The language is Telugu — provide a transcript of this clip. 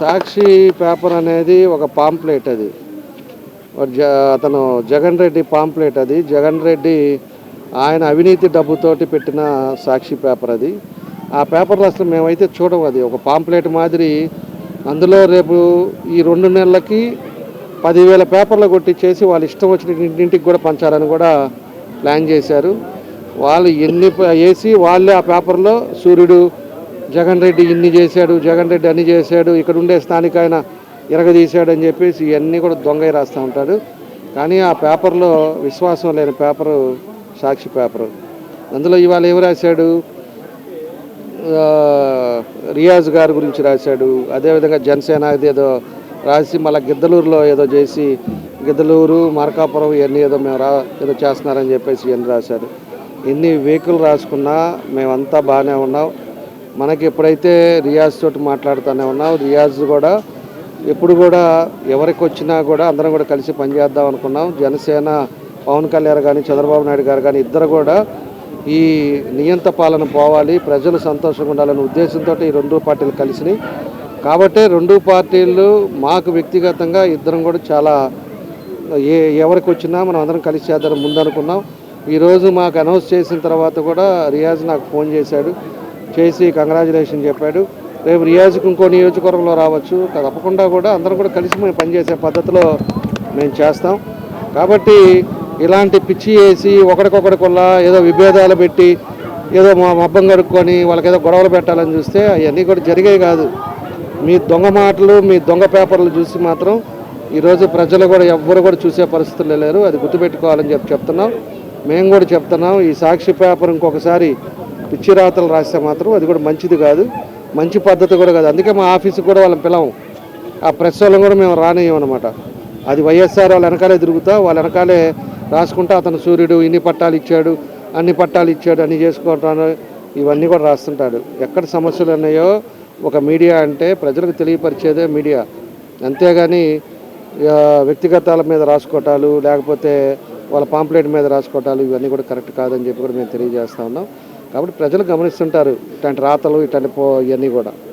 సాక్షి పేపర్ అనేది ఒక పాంప్లెట్ అది. జ- అతను జగన్ రెడ్డి పాంప్లెట్ అది. జగన్ రెడ్డి ఆయన అవినీతి డబ్బుతోటి పెట్టిన సాక్షి పేపర్ అది. ఆ పేపర్లు అసలు మేమైతే చూడం అది. ఒక పాంప్లెట్ మాదిరి అందులో రేపు ఈ రెండు నెలలకి పదివేల పేపర్లు కొట్టించేసి వాళ్ళు ఇష్టం వచ్చిన ఇంటింటికి కూడా పంచాలని కూడా ప్లాన్ చేశారు. వాళ్ళు ఎన్ని వేసి వాళ్ళే ఆ పేపర్లో సూర్యుడు జగన్ రెడ్డి ఇన్ని చేశాడు జగన్ రెడ్డి అన్ని చేశాడు ఇక్కడ ఉండే స్థానిక ఆయన ఇరగదీశాడు అని చెప్పేసి ఇవన్నీ కూడా దొంగ రాస్తూ ఉంటాడు. కానీ ఆ పేపర్లో విశ్వాసం లేని పేపరు సాక్షి పేపరు. అందులో ఇవాళ ఏం రాశాడు? రియాజ్ గారి గురించి రాశాడు. అదేవిధంగా జనసేన అది ఏదో రాసి మళ్ళీ గిద్దలూరులో ఏదో చేసి గిద్దలూరు మార్కాపురం ఇవన్నీ ఏదో మేము రా ఏదో చేస్తున్నారని చెప్పేసి ఇవన్నీ రాశారు ఎన్ని వెహికల్ రాసుకున్నా మేమంతా బాగానే ఉన్నాం. మనకి ఎప్పుడైతే రియాజ్ తోటి మాట్లాడుతూనే ఉన్నాం రియాజ్ కూడా ఎప్పుడు కూడా ఎవరికి వచ్చినా కూడా అందరం కూడా కలిసి పనిచేద్దాం అనుకున్నాం. జనసేన పవన్ కళ్యాణ్ కానీ చంద్రబాబు నాయుడు గారు కానీ ఇద్దరు కూడా ఈ నియంత పాలన పోవాలి ప్రజలు సంతోషంగా ఉండాలనే ఉద్దేశంతో ఈ రెండు పార్టీలు కలిసినాయి. కాబట్టి రెండు పార్టీలు మాకు వ్యక్తిగతంగా ఇద్దరం కూడా చాలా ఏ ఎవరికి వచ్చినా మనం అందరం కలిసి చేద్దాం ముందనుకున్నాం. ఈరోజు మాకు అనౌన్స్ చేసిన తర్వాత కూడా రియాజ్ నాకు ఫోన్ చేశాడు. చేసి కంగ్రాచులేషన్ చెప్పాడు. రేపు రియాజ్కి ఇంకో నియోజకవర్గంలో రావచ్చు. తప్పకుండా కూడా అందరం కూడా కలిసి మేము పనిచేసే పద్ధతిలో మేము చేస్తాం. కాబట్టి ఇలాంటి పిచ్చి వేసి ఒకరికొకరికొల్లా ఏదో విభేదాలు పెట్టి ఏదో మా మబ్బం కడుక్కొని వాళ్ళకి ఏదో గొడవలు పెట్టాలని చూస్తే అవన్నీ కూడా జరిగాయి కాదు. మీ దొంగ మాటలు మీ దొంగ పేపర్లు చూసి మాత్రం ఈరోజు ప్రజలు కూడా ఎవ్వరు కూడా చూసే పరిస్థితులు లేరు. అది గుర్తుపెట్టుకోవాలని చెప్పి చెప్తున్నాం. మేము కూడా చెప్తున్నాం. ఈ సాక్షి పేపర్ ఇంకొకసారి పిచ్చి రాతలు రాస్తే మాత్రం అది కూడా మంచిది కాదు. మంచి పద్ధతి కూడా కాదు. అందుకే మా ఆఫీస్కి కూడా వాళ్ళని పిలవం. ఆ ప్రెస్ వాళ్ళని కూడా మేము రానియమన్నమాట అది వైఎస్ఆర్ వాళ్ళ వెనకాలే తిరుగుతా వాళ్ళ వెనకాలే రాసుకుంటా అతను సూర్యుడు ఇన్ని పట్టాలు ఇచ్చాడు అన్ని పట్టాలు ఇచ్చాడు అన్ని చేసుకుంటాను ఇవన్నీ కూడా రాస్తుంటాడు. ఎక్కడ సమస్యలు ఉన్నాయో ఒక మీడియా అంటే ప్రజలకు తెలియపరిచేదే మీడియా. అంతేగాని వ్యక్తిగతాల మీద రాసుకోవటాలు లేకపోతే వాళ్ళ పాంప్లెట్ మీద రాసుకోవటాలు ఇవన్నీ కూడా కరెక్ట్ కాదని చెప్పి కూడా మేము తెలియజేస్తా ఉన్నాం. కాబట్టి ప్రజలు గమనిస్తుంటారు ఇట్లాంటి రాతలు ఇట్లాంటి పో ఇవన్నీ కూడా.